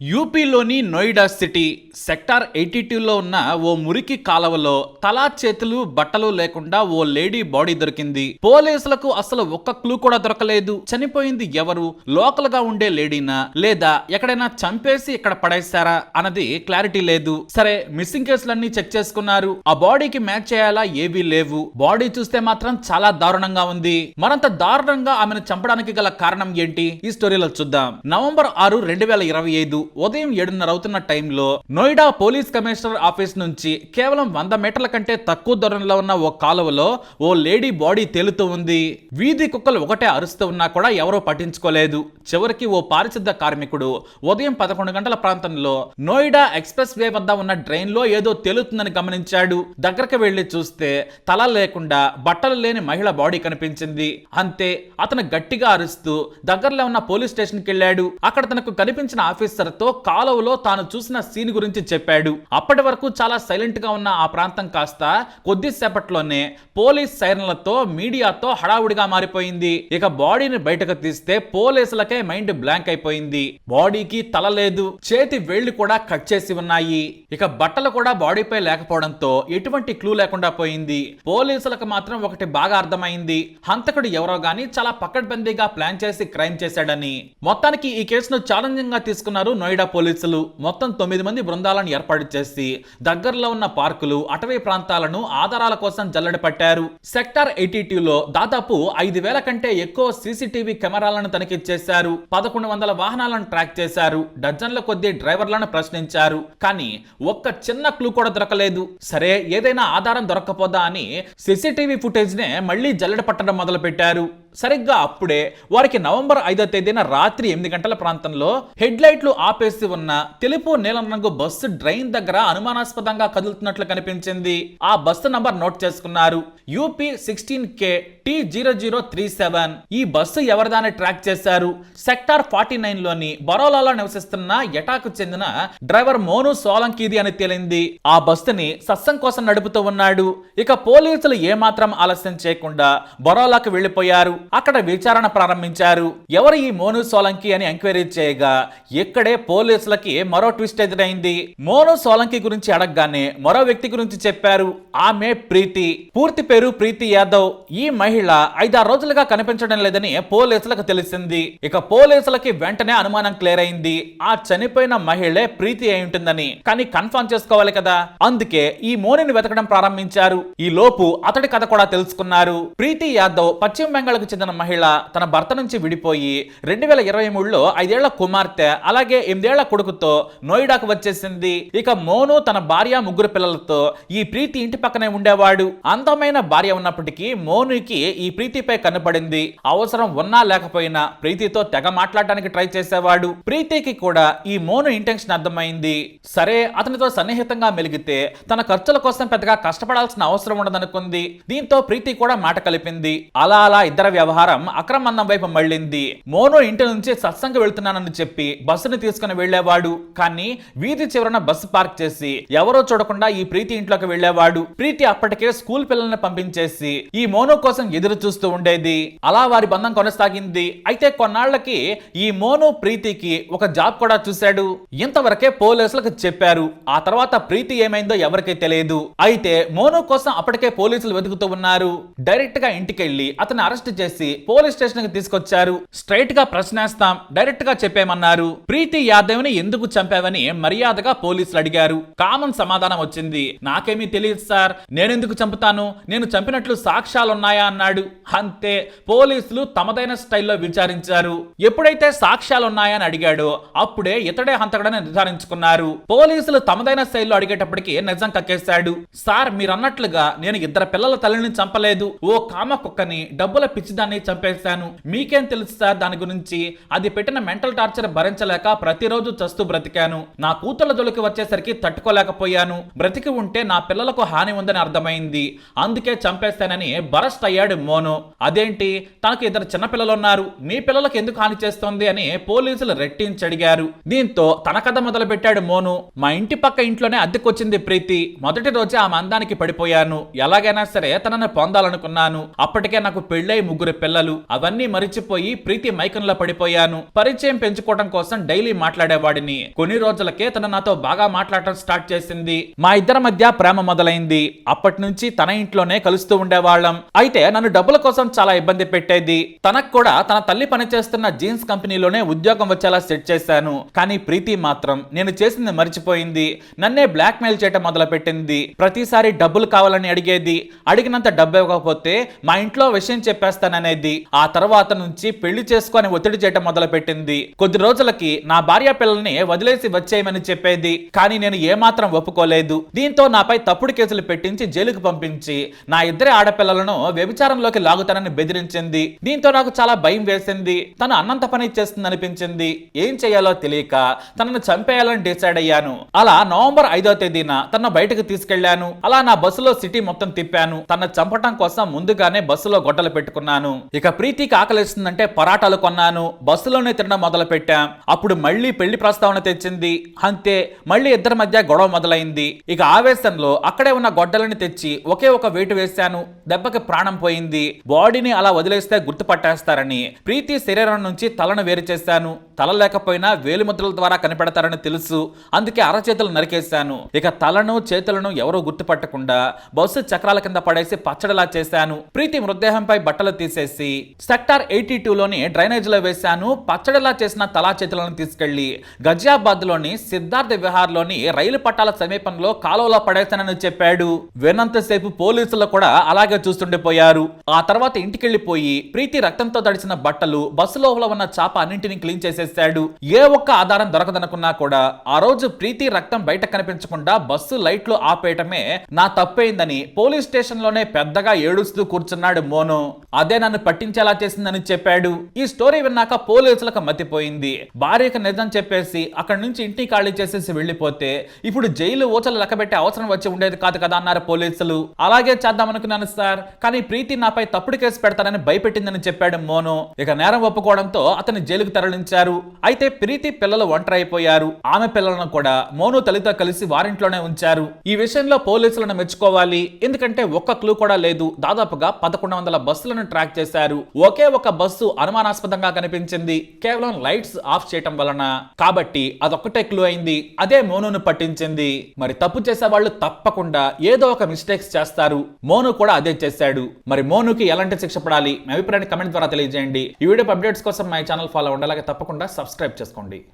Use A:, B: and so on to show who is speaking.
A: యూపీలోని Noida city sector eighty టూలో ఉన్న ఓ మురికి కాలవలో తలా చేతులు బట్టలు లేకుండా ఓ లేడీ బాడీ దొరికింది. పోలీసులకు అసలు ఒక్క క్లూ కూడా దొరకలేదు. చనిపోయింది ఎవరు? లోకల్గా ఉండే లేడీనా? లేదా ఎక్కడైనా చంపేసి ఇక్కడ పడేశారా? అన్నది క్లారిటీ లేదు. సరే మిస్సింగ్ కేసులన్నీ చెక్ చేసుకున్నారు. ఆ బాడీకి మ్యాచ్ చేయాలా ఏవీ లేవు. బాడీ చూస్తే మాత్రం చాలా దారుణంగా ఉంది. మరంత దారుణంగా ఆమెను చంపడానికి గల కారణం ఏంటి? ఈ స్టోరీలో చూద్దాం. నవంబర్ ఆరు రెండు వేల ఇరవై ఐదు. ఉదయం ఏడున్నర అవుతున్న టైంలో నోయిడా పోలీస్ కమిషనర్ ఆఫీస్ నుంచి కేవలం వంద మీటర్ల కంటే తక్కువ దూరంలో ఉన్న ఓ కాలువలో ఓ లేడీ బాడీ తేలుతూ ఉంది. వీధి కుక్కలు ఒకటే అరుస్తూ ఉన్నా కూడా ఎవరూ పట్టించుకోలేదు. చివరికి ఓ పారిశుద్ధ కార్మికుడు ఉదయం పదకొండు గంటల ప్రాంతంలో నోయిడా ఎక్స్ప్రెస్ వే వద్ద ఉన్న ట్రైన్లో ఏదో తేలుతుందని గమనించాడు. దగ్గరకు వెళ్ళి చూస్తే తల లేకుండా బట్టలు లేని మహిళ బాడీ కనిపించింది. అంతే అతను గట్టిగా అరుస్తూ దగ్గరలో ఉన్న పోలీస్ స్టేషన్కి వెళ్ళాడు. అక్కడ తనకు కనిపించిన ఆఫీసర్ తో కాలువలో తాను చూసిన సీన్ గురించి చెప్పాడు. అప్పటి వరకు చాలా సైలెంట్గా ఉన్న ఆ ప్రాంతం కాస్త కొద్దిసేపట్లోనే పోలీస్ సైరన్లతో మీడియాతో హడావుడిగా మారిపోయింది. ఇక బాడీని బయటకు తీస్తే పోలీసులకే మైండ్ బ్లాంక్ అయిపోయింది. బాడీకి తల లేదు చేతి వేళ్ళు కూడా కట్ చేసి ఉన్నాయి. ఇక బట్టలు కూడా బాడీపై లేకపోవడంతో ఎటువంటి క్లూ లేకుండా పోయింది. పోలీసులకు మాత్రం ఒకటి బాగా అర్థమైంది. హంతకుడు ఎవరో గాని చాలా పక్కడ్బందీగా ప్లాన్ చేసి క్రైమ్ చేశాడని. మొత్తానికి ఈ కేసును ఛాలెంజింగ్గా తీసుకున్నారు నోయిడా పోలీసులు మొత్తం తొమ్మిది మంది బృందాలను ఏర్పాటు చేసి దగ్గరలో ఉన్న పార్కులు అటవీ ప్రాంతాలను ఆధారాల కోసం జల్లడి పట్టారు. సెక్టార్ ఎయిటీ లో దాదాపు ఐదు వేల కంటే ఎక్కువ సీసీటీవీ కెమెరాలను తనిఖీ చేశారు. పదకొండు వందల వాహనాలను ట్రాక్ చేశారు. డజన్ల కొద్ది డ్రైవర్లను ప్రశ్నించారు. కానీ ఒక్క చిన్న క్లూ కూడా దొరకలేదు. సరే ఏదైనా ఆధారం దొరక్కపోదా అని సీసీటీవీ ఫుటేజ్ నే మళ్ళీ జల్లెడ పట్టడం మొదలుపెట్టారు. సరిగ్గా అప్పుడే వారికి నవంబర్ ఐదో తేదీన రాత్రి ఎనిమిది గంటల ప్రాంతంలో హెడ్ లైట్లు ఆపేసి ఉన్న తెలుపు నీలం రంగు బస్సు డ్రైన్ దగ్గర అనుమానాస్పదంగా కదులుతున్నట్లు కనిపించింది. ఆ బస్సు నంబర్ నోట్ చేసుకున్నారు. UP sixteen K T zero zero three seven. ఈ బస్సు ఎవరిదాన్ని ట్రాక్ చేశారు? సెక్టార్ ఫార్టీ నైన్లోని బరోలాలో నివసిస్తున్న ఎటాకు చెందిన డ్రైవర్ మోను సోలంకీది అని తేలింది. ఆ బస్సుని సత్సం కోసం నడుపుతూ ఉన్నాడు. ఇక పోలీసులు ఏమాత్రం ఆలస్యం చేయకుండా బరోలాకు వెళ్ళిపోయారు అక్కడ విచారణ ప్రారంభించారు. ఎవరు ఈ మోను సోలంకి అని ఎంక్వైరీ చేయగా ఇక్కడే పోలీసులకి మరో ట్విస్ట్ ఎదురైంది. మోను సోలంకి గురించి అడగగానే మరో వ్యక్తి గురించి చెప్పారు. ఆమె ప్రీతి. పూర్తి పేరు ప్రీతి యాదవ్. ఈ మహిళ ఐదారు రోజులుగా కనిపించడం లేదని పోలీసులకు తెలిసింది. ఇక పోలీసులకి వెంటనే అనుమానం క్లియర్ అయింది ఆ చనిపోయిన మహిళే ప్రీతి అయి ఉంటుందని. కానీ కన్ఫర్మ్ చేసుకోవాలి కదా. అందుకే ఈ మోనిని వెతకడం ప్రారంభించారు. ఈ లోపు అతడి కథ కూడా తెలుసుకున్నారు. ప్రీతి యాదవ్ పశ్చిమ బెంగాల్కు చెందిన మహిళ తన భర్త నుంచి విడిపోయి రెండు వేల ఇరవై మూడులో ఐదేళ్ళ కుమార్తె అలాగే ఎనిమిదేళ్ళ కొడుకుతో నోయిడాకు వచ్చేసింది. ఇక మోను తన భార్య ముగ్గురు పిల్లలతో ఈ ప్రీతి ఇంటి పక్కనే ఉండేవాడు. అందమైన భార్య ఉన్నప్పటికీ మోనుకి ఈ ప్రీతిపై కనపడింది. అవసరం ఉన్నా లేకపోయినా ప్రీతితో తెగ మాట్లాడడానికి ట్రై చేసేవాడు. ప్రీతికి కూడా ఈ మోను ఇంటెన్షన్ అర్థమైంది. సరే అతనితో సన్నిహితంగా మెలిగితే తన ఖర్చుల కోసం పెద్దగా కష్టపడాల్సిన అవసరం ఉండదనుకుంది. దీంతో ప్రీతి కూడా మాట కలిపింది. అలా అలా ఇద్దరు వ్యవహారం అక్రమందం వైపు మళ్ళింది. మోనో ఇంటి నుంచి సత్సంగ వెళ్తున్నానని చెప్పి బస్సును తీసుకుని వెళ్ళేవాడు కానీ వీధి చివరన బస్సు పార్క్ చేసి ఎవరో చూడకుండా ఈ ప్రీతి ఇంట్లోకి వెళ్ళేవాడు ప్రీతి అప్పటికే స్కూల్ పిల్లల్ని పంపించేసి ఈ మోనో కోసం ఎదురు చూస్తూ ఉండేది. అలా వారి బంధం కొనసాగింది. అయితే కొన్నాళ్ళకి ఈ మోను ప్రీతికి ఒక జాబ్ కూడా చూశాడు. ఇంతవరకే పోలీసులకు చెప్పారు. ఆ తర్వాత ప్రీతి ఏమైందో ఎవరికీ తెలియదు. అయితే మోను కోసం అప్పటికే పోలీసులు వెతుకుతూ ఉన్నారు. డైరెక్ట్గా ఇంటికి వెళ్ళి అతన్ని అరెస్ట్ చేసి పోలీస్ స్టేషన్కి తీసుకొచ్చారు. స్ట్రైట్గా ప్రశ్నేస్తాం డైరెక్ట్గా చెప్పేమన్నారు. ప్రీతి యాదవ్ని ఎందుకు చంపావని మర్యాదగా పోలీసులు అడిగారు. కామన్ సమాధానం వచ్చింది. నాకేమీ తెలియదు సార్. నేనెందుకు చంపుతాను? నేను చంపినట్లు సాక్ష్యాలున్నాయా అన్నాడు. అంతే పోలీసులు తమదైన స్టైల్లో విచారించారు. ఎప్పుడైతే సాక్ష్యాలున్నాయా అని అడిగాడో అప్పుడే ఇతడే హంతకుడని నిర్ధారించుకున్నారు. పోలీసులు తమదైన శైలిలో అడిగేటప్పటికి నిజం కక్కేశాడు. సార్ మీరన్నట్లుగా నేను ఇద్దరు పిల్లల తల్లిని చంపలేదు. ఓ కామ కుక్కని డబ్బుల పిచ్చిదాన్ని చంపేశాను. మీకేం తెలుసు సార్ దాని గురించి? అది పెట్టిన మెంటల్ టార్చర్ భరించలేక ప్రతిరోజు చస్తూ బ్రతికాను. నా కూతుళ్ళ జోలికి వచ్చేసరికి తట్టుకోలేకపోయాను. బ్రతికి ఉంటే నా పిల్లలకు హాని ఉందని అర్థమైంది. అందుకే చంపేస్తానని బరస్ట్ అయ్యాడు మోను. అదేంటి? తనకు ఇద్దరు చిన్నపిల్లలు ఉన్నారు మీ పిల్లలకు ఎందుకు హాని చేస్తోంది అని పోలీసులు రెట్టించి అడిగారు దీంతో తన కథ మొదలు పెట్టాడు మోను. మా ఇంటి పక్క ఇంట్లోనే అద్దెకొచ్చింది ప్రీతి. మొదటి రోజే ఆ మందానికి పడిపోయాను. ఎలాగైనా సరే తనని పొందాలనుకున్నాను. అప్పటికే నాకు పెళ్ళై ముగ్గురు ముగ్గురు పిల్లలు. అవన్నీ మరిచిపోయి ప్రీతి మైకంలో పడిపోయాను. పరిచయం పెంచుకోవడం కోసం డైలీ మాట్లాడేవాడిని. కొన్ని రోజులకే తన నాతో బాగా మాట్లాడటం స్టార్ట్ చేసింది. మా ఇద్దరి మధ్య ప్రేమ మొదలైంది. అప్పటి నుంచి తన ఇంట్లోనే కలుస్తూ ఉండేవాళ్ళం. అయితే నన్ను డబ్బుల కోసం చాలా ఇబ్బంది పెట్టేది. తనకు కూడా తన తల్లి పనిచేస్తున్న జీన్స్ కంపెనీలోనే ఉద్యోగం వచ్చేలా సెట్ చేశాను. కానీ ప్రీతి మాత్రం నేను చేసింది మర్చిపోయింది. నన్నే బ్లాక్ మెయిల్ చేయటం మొదలు పెట్టింది ప్రతిసారి డబ్బులు కావాలని అడిగేది. అడిగినంత డబ్బు ఇవ్వకపోతే మా ఇంట్లో విషయం చెప్పేస్తాను అనేది ఆ తర్వాత నుంచి పెళ్ళి చేసుకుని ఒత్తిడి చేయటం మొదలు పెట్టింది కొద్ది రోజులకి నా భార్య పిల్లల్ని వదిలేసి వచ్చేయమని చెప్పేది. కానీ నేను ఏమాత్రం ఒప్పుకోలేదు. దీంతో నాపై తప్పుడు కేసులు పెట్టించి జైలుకు పంపించి నా ఇద్దరి ఆడపిల్లలను వ్యభిచారంలోకి లాగుతానని బెదిరించింది. దీంతో నాకు చాలా భయం వేసింది. తను అన్నంత పని చేస్తుంది అనిపించింది ఏం చేయాలో తెలియక తనను చంపేయాలని డిసైడ్ అయ్యాను. అలా నవంబర్ ఐదో తేదీన తన బయటకు తీసుకెళ్ళాను అలా నా బస్సులో సిటీ మొత్తం తిప్పాను. తన చంపటం కోసం ముందుగానే బస్సులో గొడ్డలు పెట్టుకున్నాను. ఇక ప్రీతికి ఆకలిస్తుందంటే పరాటాలు కొన్నాను. బస్సులోనే తినడం మొదలు పెట్టాం అప్పుడు మళ్ళీ పెళ్ళి ప్రస్తావన తెచ్చింది. అంతే మళ్ళీ ఇద్దరి మధ్య గొడవ మొదలైంది. ఇక ఆవేశంలో అక్కడే ఉన్న గొడ్డలని తెచ్చి ఒకే ఒక వేటు వేశాను. దెబ్బకి ప్రాణం పోయింది. బాడీని అలా వదిలేస్తే గుర్తుపట్టేస్తారని ప్రీతి శరీరం నుంచి తలను వేరు చేశాను. తల లేకపోయినా వేలిముద్రల ద్వారా కనిపెడతారని తెలుసు. అందుకే అరచేతులు నరికేశాను. ఇక తలను చేతులను ఎవరూ గుర్తుపట్టకుండా బస్సు చక్రాల కింద పడేసి పచ్చడిలా చేశాను. ప్రీతి మృతదేహంపై బట్టలు తీసి తీసేసి సెక్టార్ ఎయిటీ టూలోని డ్రైనేజ్లో వేశాను. పచ్చడిలా చేసిన తలా చేతులను తీసుకెళ్ళి గజియాబాద్లోని సిద్ధార్థ విహార్లోని రైలు పట్టాల సమీపంలో కాలువలో పడేశానని చెప్పాడు. విన్నంతసేపు పోలీసులు కూడా అలాగే చూస్తుండిపోయారు ఆ తర్వాత ఇంటికెళ్ళిపోయి ప్రీతి రక్తంతో తడిచిన బట్టలు బస్సు లోపల ఉన్న చాప అన్నింటినీ క్లీన్ చేసేసాడు. ఏ ఒక్క ఆధారం దొరకదనుకున్నా కూడా ఆ రోజు ప్రీతి రక్తం బయట కనిపించకుండా బస్సు లైట్లు ఆపేయటమే నా తప్పైందని పోలీస్ స్టేషన్లోనే పెద్దగా ఏడుస్తూ కూర్చున్నాడు మోను. అదే నన్ను పట్టించేలా చేసిందని చెప్పాడు. ఈ స్టోరీ విన్నాక పోలీసులకు మతిపోయింది. భార్యకు నిజం చెప్పేసి అక్కడి నుంచి ఇంటికి ఖాళీ చేసేసి వెళ్ళిపోతే ఇప్పుడు జైలు ఊచలు లెక్కబెట్టే అవసరం వచ్చి ఉండేది కాదు కదా అన్నారు పోలీసులు. అలాగే చేద్దామనుకున్నాను సార్ కానీ ప్రీతి నాపై తప్పుడు కేసు పెడతానని భయపెట్టిందని చెప్పాడు మోను. ఇక నేరం ఒప్పుకోవడంతో అతని జైలుకు తరలించారు. అయితే ప్రీతి పిల్లలు ఒంటరైపోయారు. అయిపోయారు ఆమె పిల్లలను కూడా మోను తల్లితో కలిసి వారింట్లోనే ఉంచారు. ఈ విషయంలో పోలీసులను మెచ్చుకోవాలి. ఎందుకంటే ఒక్క క్లూ కూడా లేదు. దాదాపుగా పదకొండు వందల బస్సులను ట్రాక్ చేశారు. ఒకే ఒక బస్సు అనుమానాస్పదంగా కనిపించింది. కేవలం లైట్స్ ఆఫ్ చేయటం వలన. కాబట్టి అదొక్కటే క్లూ అయింది. అదే మోనును పట్టించింది. మరి తప్పు చేసే వాళ్ళు తప్పకుండా ఏదో ఒక మిస్టేక్స్ చేస్తారు. మోను కూడా అదే చేశాడు. మరి మోనుకి ఎలాంటి శిక్ష పడాలి? మీ అభిప్రాయాన్ని కమెంట్ ద్వారా తెలియజేయండి. ఈ వీడియో అప్డేట్స్ కోసం మా ఛానల్ ఫాలో ఉండాలి తప్పకుండా సబ్స్క్రైబ్ చేసుకోండి.